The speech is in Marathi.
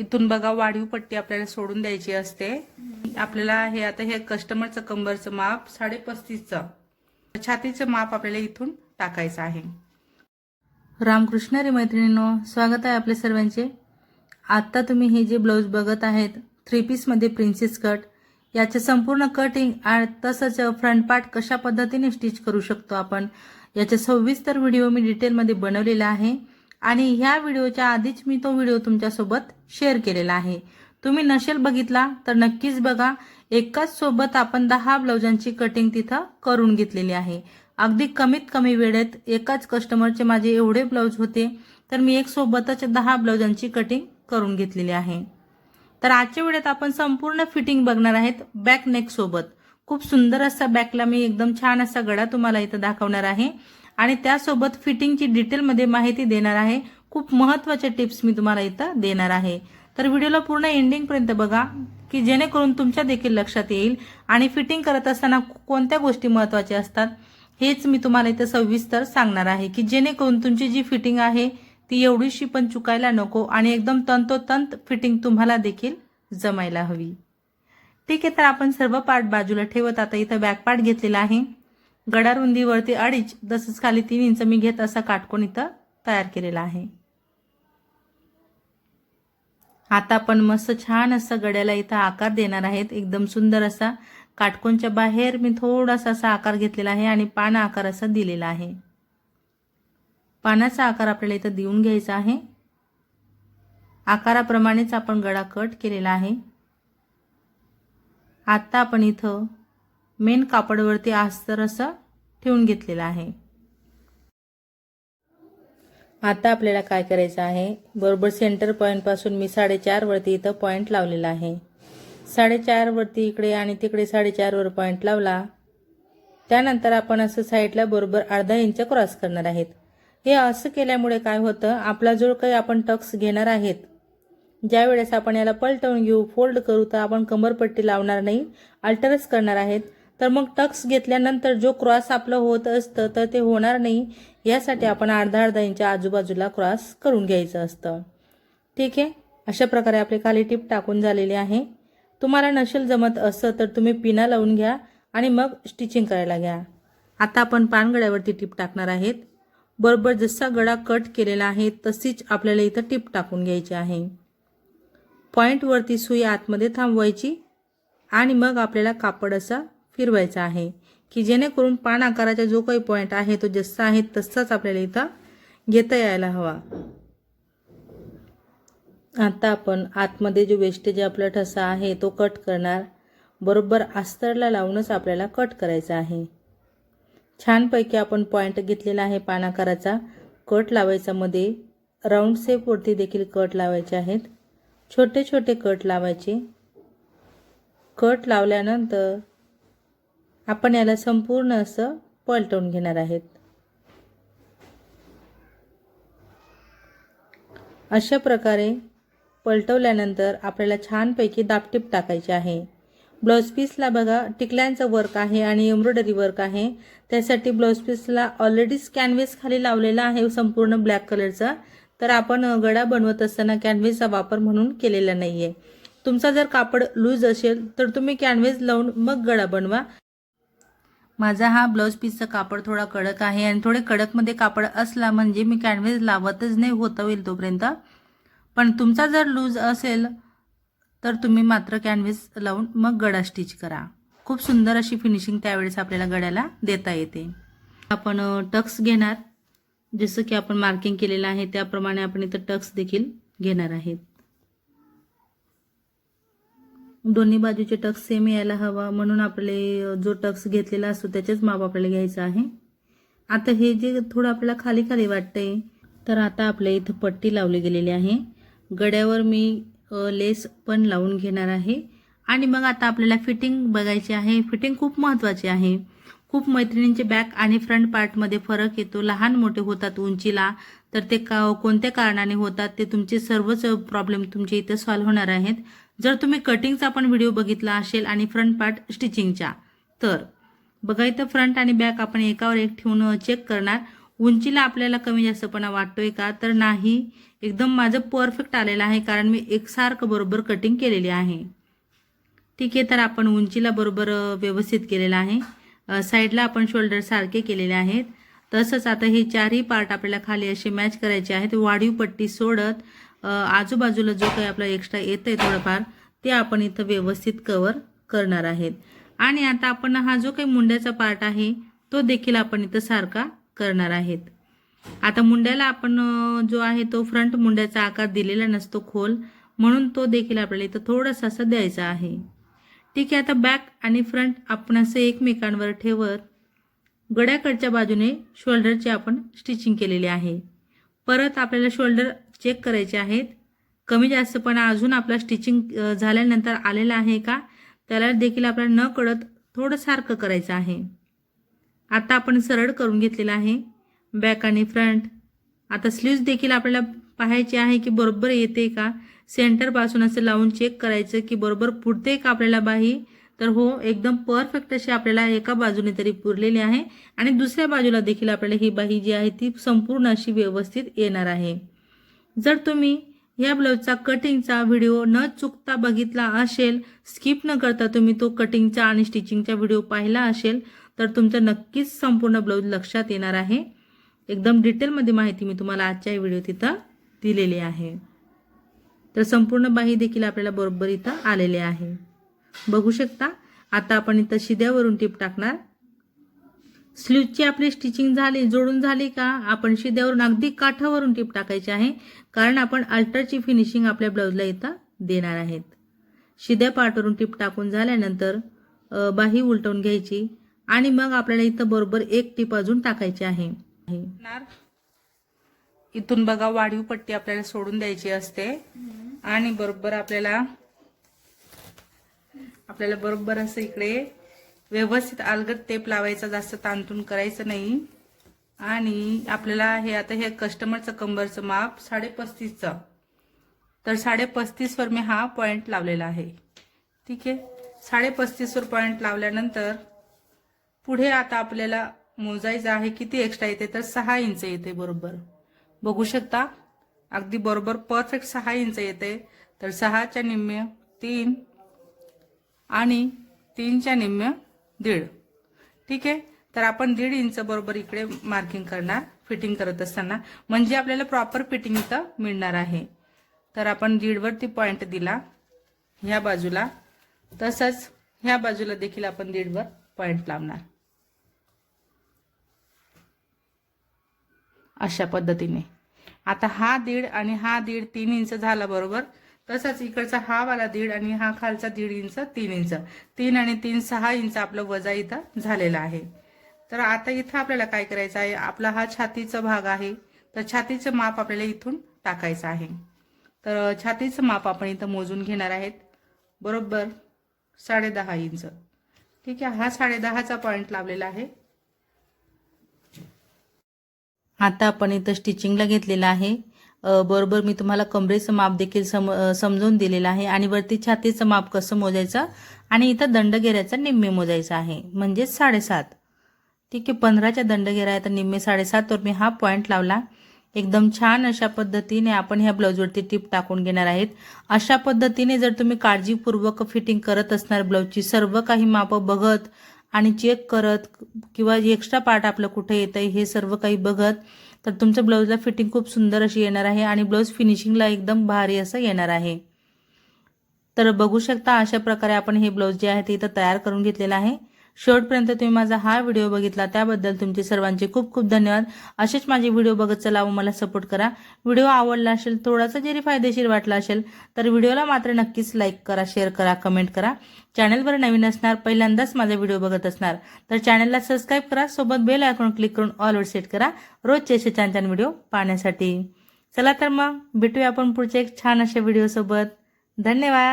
इथून बघा वाढीव पट्टी आपल्याला सोडून द्यायची असते. आपल्याला हे आता हे कस्टमरचं कंबरचं माप साडे पस्तीसचं छातीचं माप आपल्याला इथून टाकायचं आहे. रामकृष्ण रे मैत्रिणींनो स्वागत आहे आपल्या सर्वांचे. आत्ता तुम्ही हे जे ब्लाऊज बघत आहेत थ्री पीसमध्ये प्रिन्सेस कट याचे संपूर्ण कटिंग आणि तसंच फ्रंट पार्ट कशा पद्धतीने स्टिच करू शकतो आपण याचे सविस्तर व्हिडिओ मी डिटेलमध्ये बनवलेला आहे. आणि ह्या व्हिडिओच्या आधीच मी तो व्हिडिओ तुमच्यासोबत शेअर केलेला आहे. तुम्ही नसेल बघितला तर नक्कीच बघा. एकाच सोबत आपण दहा ब्लाउजांची कटिंग तिथं करून घेतलेली आहे. अगदी कमीत कमी वेळेत एकाच कस्टमरचे माझे एवढे ब्लाऊज होते तर मी एक सोबतच दहा ब्लाउजांची कटिंग करून घेतलेली आहे. तर आजच्या वेळेत आपण संपूर्ण फिटिंग बघणार आहेत बॅक नेक सोबत. खूप सुंदर असा बॅकला मी एकदम छान असा गळा तुम्हाला इथं दाखवणार आहे. आणि त्यासोबत फिटिंगची डिटेलमध्ये माहिती देणार आहे. खूप महत्त्वाच्या टिप्स मी तुम्हाला इथं देणार आहे. तर व्हिडिओला पूर्ण एंडिंगपर्यंत बघा की जेणेकरून तुमच्या देखील लक्षात येईल. आणि फिटिंग करत असताना कोणत्या गोष्टी महत्त्वाच्या असतात हेच मी तुम्हाला इथं सविस्तर सांगणार आहे की जेणेकरून तुमची जी फिटिंग आहे ती एवढीशी पण चुकायला नको आणि एकदम तंतोतंत फिटिंग तुम्हाला देखील जमायला हवी. ठीक आहे तर आपण सर्व पार्ट बाजूला ठेवत आता इथं बॅक पार्ट घेतलेला आहे. गडा रुंदीवरती अडीच तसंच खाली तीन इंच मी घेत असा काटकोन इथं तयार केलेला आहे. आता आपण मस्त छान असं गड्याला इथं आकार देणार आहेत. एकदम सुंदर असा काटकोनच्या बाहेर मी थोडासा असा आकार घेतलेला आहे आणि पान आकार असा दिलेला आहे. पानाचा आकार आपल्याला इथं देऊन घ्यायचा आहे. आकाराप्रमाणेच आपण गळा कट केलेला आहे. आत्ता आपण इथं मेन कापडवरती अस्तर असं ठेवून घेतलेलं आहे. आता आपल्याला काय करायचं आहे? बरोबर सेंटर पॉईंटपासून मी साडेचारवरती इथं पॉईंट लावलेला आहे. साडेचारवरती इकडे आणि तिकडे साडेचारवर पॉईंट लावला. त्यानंतर आपण असं साईडला बरोबर अर्धा इंच क्रॉस करणार आहेत. हे असं केल्यामुळे काय होतं? आपला जो काही आपण टक्स घेणार आहेत ज्या वेळेस आपण याला पलटवून घेऊ फोल्ड करू तर आपण कंबरपट्टी लावणार नाही अल्टरच करणार आहेत. तर मग टक्स घेतल्यानंतर जो क्रॉस आपलं होत असतं तर ते होणार नाही. यासाठी आपण अर्धा अर्धा इंच आजूबाजूला क्रॉस करून घ्यायचं असतं. ठीक आहे? अशा प्रकारे आपली खाली टीप टाकून झालेली आहे. तुम्हाला नसेल जमत असं तर तुम्ही पिना लावून घ्या आणि मग स्टिचिंग करायला घ्या. आता आपण पानगड्यावरती टीप टाकणार आहेत. बरोबर जसा गळा कट केलेला आहे तशीच आपल्याला इथं टीप टाकून घ्यायची आहे. पॉईंटवरती सुई आतमध्ये थांबवायची आणि मग आपल्याला कापड असा फिरवायचा आहे की जेणेकरून पान आकाराचा जो काही पॉईंट आहे तो जसा आहे तसाच आपल्याला इथं घेता यायला हवा. आता आपण आतमध्ये जो वेस्टेज आपला ठसा आहे तो कट करणार. बरोबर अस्तरला लावूनच आपल्याला कट करायचा आहे. छानपैकी आपण पॉईंट घेतलेला आहे पानाकाराचा कट लावायचा मध्ये. राऊंड शेपवरती देखील कट लावायचे आहेत. छोटे छोटे कट लावायचे. कट लावल्यानंतर आपण याला संपूर्ण असं पलटवून घेणार आहेत. अशा प्रकारे पलटवल्यानंतर आपल्याला छानपैकी दापटीप टाकायची आहे. ब्लाऊज पीसला बघा टिकल्यांचं वर्क आहे आणि एम्ब्रॉयडरी वर्क आहे. त्यासाठी ब्लाऊज पीसला ऑलरेडीच कॅनव्हेस खाली लावलेला आहे संपूर्ण ब्लॅक कलरचा तर आपण गळा बनवत असताना कॅनव्हेसचा वापर म्हणून केलेला नाही आहे तुमचा जर कापड लूज असेल तर तुम्ही कॅनव्हेस लावून मग गळा बनवा. माझा हा ब्लाऊज पीसचा कापड थोडा कडक आहे आणि थोडे कडकमध्ये कापड असला म्हणजे मी कॅनव्हेस लावतच नाही होता होईल तोपर्यंत. पण तुमचा जर लूज असेल तर तुम्ही मात्र कॅनव्हेस लावून मग गळा स्टिच करा. खूप सुंदर अशी फिनिशिंग त्यावेळेस आपल्याला गळ्याला देता येते. आपण टक्स घेणार. जसं की आपण मार्किंग केलेलं आहे त्याप्रमाणे आपण इथं टक्स देखील घेणार आहेत. दोन्ही बाजूचे टक्स सेम यायला हवा. म्हणून आपले जो टक्स घेतलेला असतो त्याचेच माप आपल्याला घ्यायचं आहे. आता हे जे थोडं आपल्याला खाली खाली वाटतंय तर आता आपल्या इथं पट्टी लावली गेलेली आहे. गड्यावर मी लेस पण लावून घेणार आहे. आणि मग आता आपल्याला फिटिंग बघायची आहे. फिटिंग खूप महत्त्वाची आहे. खूप मैत्रिणींचे बॅक आणि फ्रंट पार्टमध्ये फरक येतो. लहान मोठे होतात उंचीला तर ते का कोणत्या कारणाने होतात ते तुमचे सर्वच प्रॉब्लेम तुमचे इथे सॉल्व्ह होणार आहेत. जर तुम्ही कटिंगचा पण व्हिडिओ बघितला असेल आणि फ्रंट पार्ट स्टिचिंगच्या तर बघा इथं फ्रंट आणि बॅक आपण एकावर एक ठेवून चेक करणार. उंचीला आपल्याला कमी जास्तपणा वाटतोय का? तर नाही. एकदम माझं परफेक्ट आलेलं आहे कारण मी एकसारखं बरोबर कटिंग केलेली आहे. ठीक आहे तर आपण उंचीला बरोबर व्यवस्थित केलेलं आहे. साईडला आपण शोल्डर सारखे केलेले आहेत. तसंच आता हे चारही पार्ट आपल्याला खाली असे मॅच करायचे आहेत. वाढीव पट्टी सोडत आजूबाजूला जो काही आपला एक्स्ट्रा येतं आहे थोडंफार ते आपण इथं व्यवस्थित कवर करणार आहेत. आणि आता आपण हा जो काही मुंड्याचा पार्ट आहे तो देखील आपण इथं सारखा करणार आहेत. आता मुंड्याला आपण जो आहे तो फ्रंट मुंड्याचा आकार दिलेला नसतो खोल म्हणून तो देखील आपल्याला इथं थोडासा द्यायचा आहे. ठीक आहे आता बॅक आणि फ्रंट आपण असं एकमेकांवर ठेवत गड्याकडच्या बाजूने शोल्डरची आपण स्टिचिंग केलेली आहे. परत आपल्याला शोल्डर चेक करायचे आहेत. कमी जास्तपणा अजून आपला स्टिचिंग झाल्यानंतर आलेला आहे का? त्याला देखील आपल्याला न कळत थोडं सारखं करायचं आहे. आता आपण सरळ करून घेतलेलं आहे. बॅक आणि फ्रंट आता स्लीव्ज देखील आपल्याला पाहायचे आहे की बरोबर येते का? सेंटरपासून असं लावून चेक करायचं की बरोबर पुरते का आपल्याला बाही? तर हो एकदम परफेक्ट अशी आपल्याला एका बाजूने तरी पुरलेली आहे आणि दुसऱ्या बाजूला देखील आपल्याला ही बाही जी आहे ती संपूर्ण अशी व्यवस्थित येणार आहे. जर तुम्ही या ब्लाऊजचा कटिंगचा व्हिडिओ न चुकता बघितला असेल स्किप न करता तुम्ही तो कटिंगचा आणि स्टिचिंगचा व्हिडिओ पाहिला असेल तर तुमचं नक्कीच संपूर्ण ब्लाऊज लक्षात येणार आहे. एकदम डिटेलमध्ये माहिती मी तुम्हाला आजच्या व्हिडिओ तिथं दिलेली आहे. तर संपूर्ण बाही देखील आपल्याला बरोबर इथं आलेले आहे. बघू शकता आता आपण इथं शिद्यावरून टीप टाकणार. स्लीवची आपली स्टिचिंग झाली जोडून झाली का? आपण शिद्यावरून अगदी काठावरून टीप टाकायची आहे कारण आपण अल्टरची फिनिशिंग आपल्या ब्लाऊजला इथं देणार आहेत. शिद्या पार्टवरून टिप टाकून झाल्यानंतर बाही उलटवून घ्यायची आणि मग आपल्याला इथं बरोबर एक टीप अजून टाकायची आहे. इथून बघा वाढीव पट्टी आपल्याला सोडून द्यायची असते. आणि बरोबर आपल्याला आपल्याला बरोबर असं इकडे व्यवस्थित अलगद टेप लावायचा जास्त तांतून करायचं नाही. आणि आपल्याला हे आता हे कस्टमरचं कंबरचं माप साडे पस्तीसचं तर साडे पस्तीसवर मी हा पॉइंट लावलेला आहे. ठीक आहे? साडे पस्तीसवर पॉइंट लावल्यानंतर पुढे आता आपल्याला मोजायचं आहे किती एक्स्ट्रा येते? तर सहा इंच येते बरोबर. बघू शकता. अगदी बरोबर परफेक्ट सहा इंच येते. तर सहाच्या निम्म्य तीन आणि तीनच्या निम्म्य दीड. ठीक आहे? तर आपण दीड इंच बरोबर इकडे मार्किंग करणार फिटिंग करत असताना. म्हणजे आपल्याला प्रॉपर फिटिंग इथं मिळणार आहे. तर आपण दीडवरती पॉइंट दिला. ह्या बाजूला. तसंच ह्या बाजूला देखील आपण दीडवर पॉइंट लावणार. अशा पद्धतीने. आता हा दीड आणि हा दीड तीन इंच झाला बरोबर. तसंच इकडचा हा वाला दीड आणि हा खालचा दीड इंच तीन इंच. तीन आणि तीन सहा इंच आपलं वजा इथं झालेला आहे. तर आता इथं आपल्याला काय करायचं आहे? आपला हा छातीचा भाग आहे. तर छातीचं माप आपल्याला इथून टाकायचं आहे. तर छातीचं माप आपण इथं मोजून घेणार आहेत. बरोबर साडेदहा इंच. ठीक आहे हा साडेदहाचा पॉईंट लावलेला आहे. आता आपण इथं स्टिचिंगला घेतलेलं आहे. बरोबर मी तुम्हाला कमरेचं माप देखील सम समजून दिलेलं आहे आणि वरती छातीचं माप कसं मोजायचं आणि इथं दंडगेऱ्याचा निम्मे मोजायचा आहे म्हणजेच साडेसात. ठीक आहे पंधराच्या दंडगेऱ्या आहे तर निम्मे साडेसातवर मी हा पॉईंट लावला. एकदम छान अशा पद्धतीने आपण ह्या ब्लाऊजवरती टिप टाकून घेणार आहेत. अशा पद्धतीने जर तुम्ही काळजीपूर्वक फिटिंग करत असणार ब्लाऊजची सर्व काही मापं बघत आणि चेक करत किंवा एक्स्ट्रा पार्ट आपलं कुठे येत आहे हे सर्व काही बघत तर तुमच्या ब्लाऊजला फिटिंग खूप सुंदर अशी येणार आहे आणि ब्लाऊज फिनिशिंगला एकदम भारी असं येणार आहे. तर बघू शकता अशा प्रकारे आपण हे ब्लाऊज जे आहे ते इथं तयार करून घेतलेलं आहे. शेवटपर्यंत तुम्ही माझा हा व्हिडिओ बघितला त्याबद्दल तुमचे सर्वांचे खूप खूप धन्यवाद. असेच माझे व्हिडिओ बघत चला व मला सपोर्ट करा. व्हिडिओ आवडला असेल थोडासा जरी फायदेशीर वाटला असेल तर व्हिडिओला मात्र नक्कीच लाईक करा शेअर करा कमेंट करा. चॅनलवर नवीन असणार पहिल्यांदाच माझा व्हिडिओ बघत असणार तर चॅनलला सबस्क्राईब करा सोबत बेल आयकॉन क्लिक करून ऑलवर सेट करा. रोजचे असे छान छान व्हिडिओ पाहण्यासाठी. चला तर मग भेटूया आपण पुढच्या एक छान अशा व्हिडिओसोबत धन्यवाद!